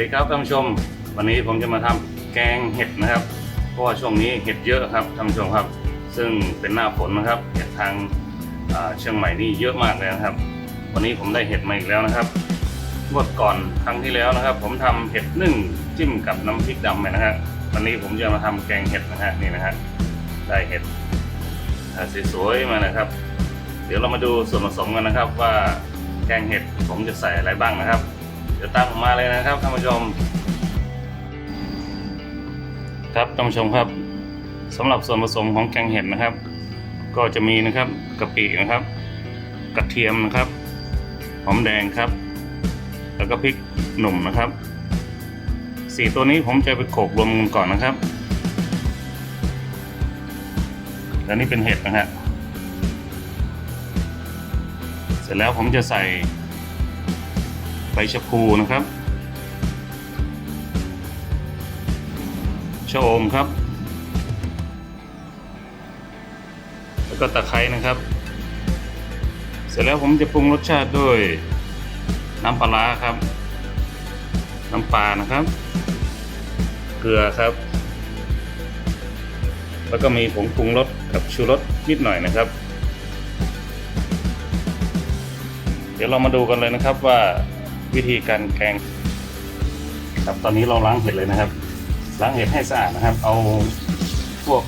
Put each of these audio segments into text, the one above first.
วัสดีครับท่านผู้ชม วันนี้ผมจะมาทำแกงเห็ดนะครับ เพราะว่าช่วงนี้เห็ดเยอะครับท่านผู้ชมครับ ซึ่งเป็นหน้าฝนนะครับเห็ดทางเชียงใหม่นี่เยอะมากเลยนะครับ วันนี้ผมได้เห็ดมาอีกแล้วนะครับงวดก่อนครั้งที่แล้วนะครับ ผมทำเห็ดนึ่งจิ้มกับน้ำพริกดำไปนะฮะวันนี้ผมจะมาทำแกงเห็ดนะฮะนี่นะฮะได้เห็ดสวยๆมานะครับ เดี๋ยวเรามาดูส่วนผสมกันนะครับว่าแกงเห็ดผมจะใส่อะไรบ้างนะครับ เดี๋ยวตามผมมาเลยนะครับท่านผู้ชม ครับท่านผู้ชมครับสำหรับส่วนผสมของแกงเห็ดนะครับ ก็จะมีนะครับกะปินะครับ กระเทียมนะครับหอมแดงครับ แล้วก็พริกหนุ่มนะครับสี่ตัวนี้ผมจะไปโขลกรวมกันก่อนนะครับแล้วนี่เป็นเห็ดนะฮะเสร็จแล้วผมจะใส่ ใบชะพูนะครับชะอมครับ แล้วก็ตะไคร้นะครับ เสร็จแล้วผมจะปรุงรสชาติด้วยน้ำปลาร้าครับ น้ำปลานะครับ เกลือครับ แล้วก็มีผงปรุงรสกับชูรสนิดหน่อยนะครับ เดี๋ยวเรามาดูกันเลยนะครับว่า วิธีการแกงครับตอนนี้เราล้างเห็ดเลยนะครับ ล้างเห็ดให้สะอาดนะครับ เอาพวก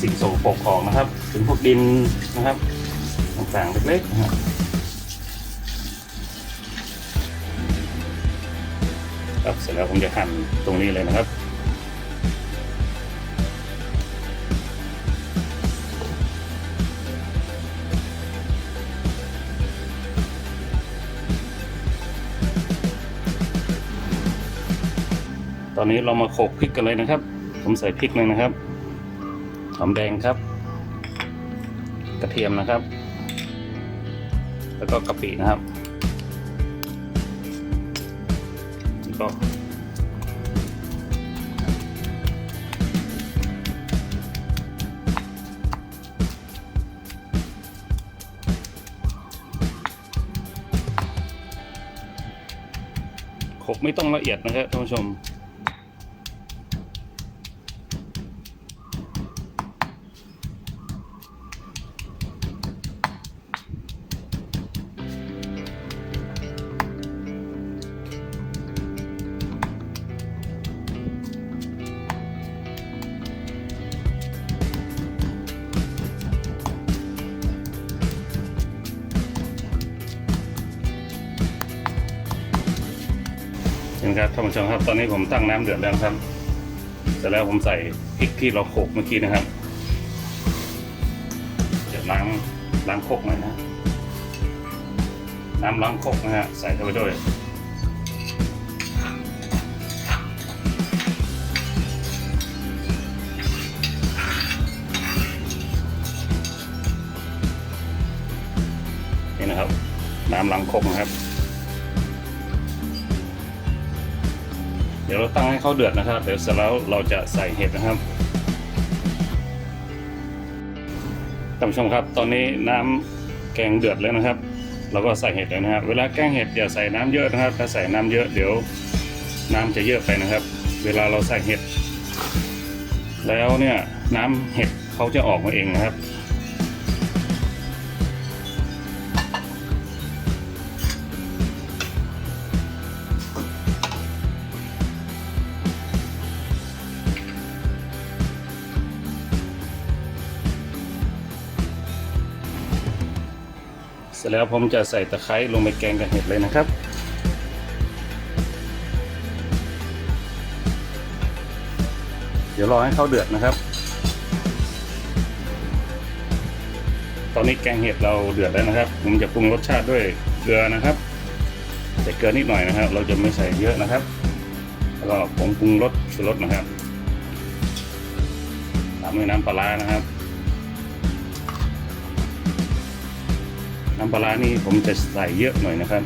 สิ่งโสโครกออกนะครับ ถึงพวกดินนะครับต่างๆเล็กๆนะครับครับเสร็จแล้วผมจะหั่นตรงนี้เลยนะครับ ตอนนี้เรามาโขลกพริกกันเลยนะครับ ผมใส่พริกเลยนะครับ หอมแดงครับ กระเทียมนะครับ แล้วก็กะปินะครับแล้วก็โขลกไม่ต้องละเอียดนะครับท่านผู้ชม ครับท่านผู้ชมครับ ตอนนี้ผมตั้งน้ำเดือดแล้วครับ เสร็จแล้วผมใส่พริกที่เราโขกเมื่อกี้นะครับเดี๋ยวล้างล้างโคกหน่อยนะ น้ำล้างโคกนะฮะใส่เข้าไปด้วยนี่นะครับ น้ำล้างโคกนะครับ เดี๋ยวเราตั้งให้เขาเดือดนะครับ เดี๋ยวเสร็จแล้วเราจะใส่เห็ดนะครับท่านผู้ชมครับ ตอนนี้น้ำแกงเดือดแล้วนะครับ เราก็ใส่เห็ดเลยนะครับ เวลาแกงเห็ดอย่าใส่น้ำเยอะนะครับ ถ้าใส่น้ำเยอะเดี๋ยวน้ำจะเยอะไปนะครับ เวลาเราใส่เห็ด แล้วเนี่ยน้ำเห็ดเขาจะออกมาเองนะครับ ร็จแล้วผมจะใส่ตะไคร้ลงไปแกงกับเห็ดเลยนะครับ เดี๋ยวรอให้เขาเดือดนะครับ ตอนนี้แกงเห็ดเราเดือดแล้วนะครับ ผมจะปรุงรสชาติด้วยเกลือนะครับใส่เกลือนิดหน่อยนะครับ เราจะไม่ใส่เยอะนะครับ แล้วก็ผงปรุงรสชูรสนะครับตามด้วยน้ำปลาร้านะครับ น้ำปลานี่ผมจะใส่เยอะหน่อยนะครับ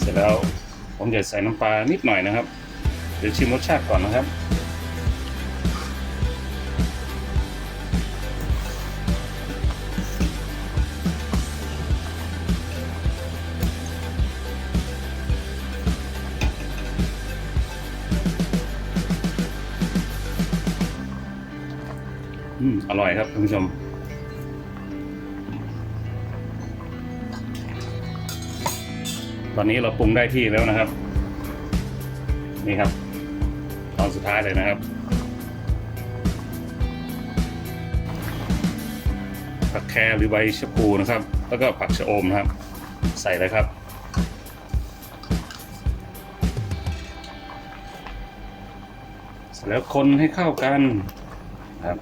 เสร็จแล้วผมจะใส่น้ำปลานิดหน่อยนะครับ เดี๋ยวชิมรสชาติก่อนนะครับอืมอร่อยครับท่านผู้ชม อนนี้เราปรุงได้ที่แล้วนะครับ นี่ครับ ตอนสุดท้ายเลยนะครับผักแครหรือใบชะพูนะครับ แล้วก็ผักชะอมนะครับ ใส่เลยครับ เสร็จแล้วคนให้เข้ากันครับ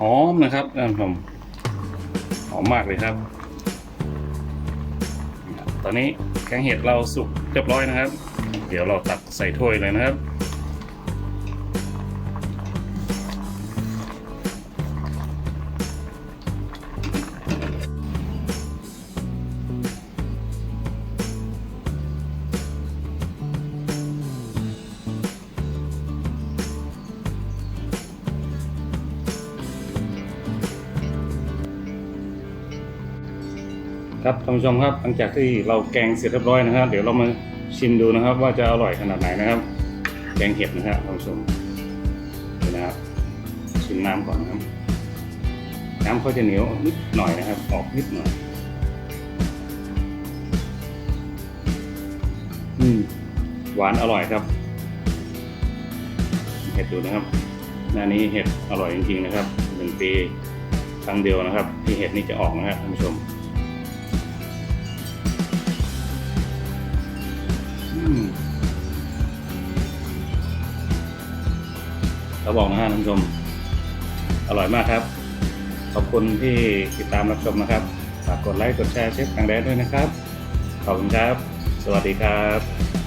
หอมนะครับท่านผู้ชม อมมากเลยครับ ตอนนี้แกงเห็ดเราสุกเรียบร้อยนะครับ เดี๋ยวเราตักใส่ถ้วยเลยนะครับ ครับท่านผู้ชมครับหลังจากที่เราแกงเสร็จเรียบร้อยนะครับ เดี๋ยวเรามาชิมดูนะครับ ว่าจะอร่อยขนาดไหนนะครับ แกงเห็ดนะครับท่านผู้ชมดูนะครับชิมน้ำก่อนนะครับ น้ำเขาจะเหนียวนิดหน่อยนะครับ ออกนิดหน่อย อืมหวานอร่อยครับ เห็ดดูนะครับหน้านี้เห็ดอร่อยจริงๆนะครับหนึ่งปีครั้งเดียวนะครับ ที่เห็ดนี้จะออกนะครับท่านผู้ชม เราบอกนะฮะท่านผู้ชม อร่อยมากครับ ขอบคุณที่ติดตามรับชมนะครับ ฝากกดไลค์ กดแชร์เชฟกังแดนด้วยนะครับ ขอบคุณครับ สวัสดีครับ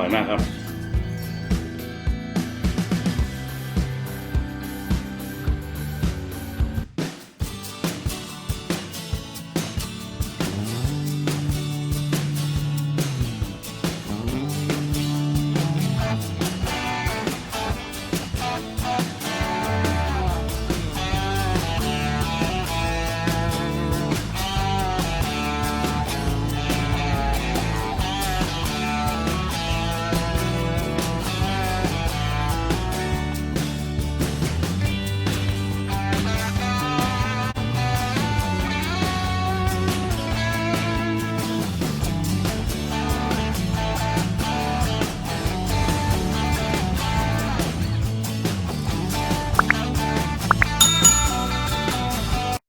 ร่อยมากครับ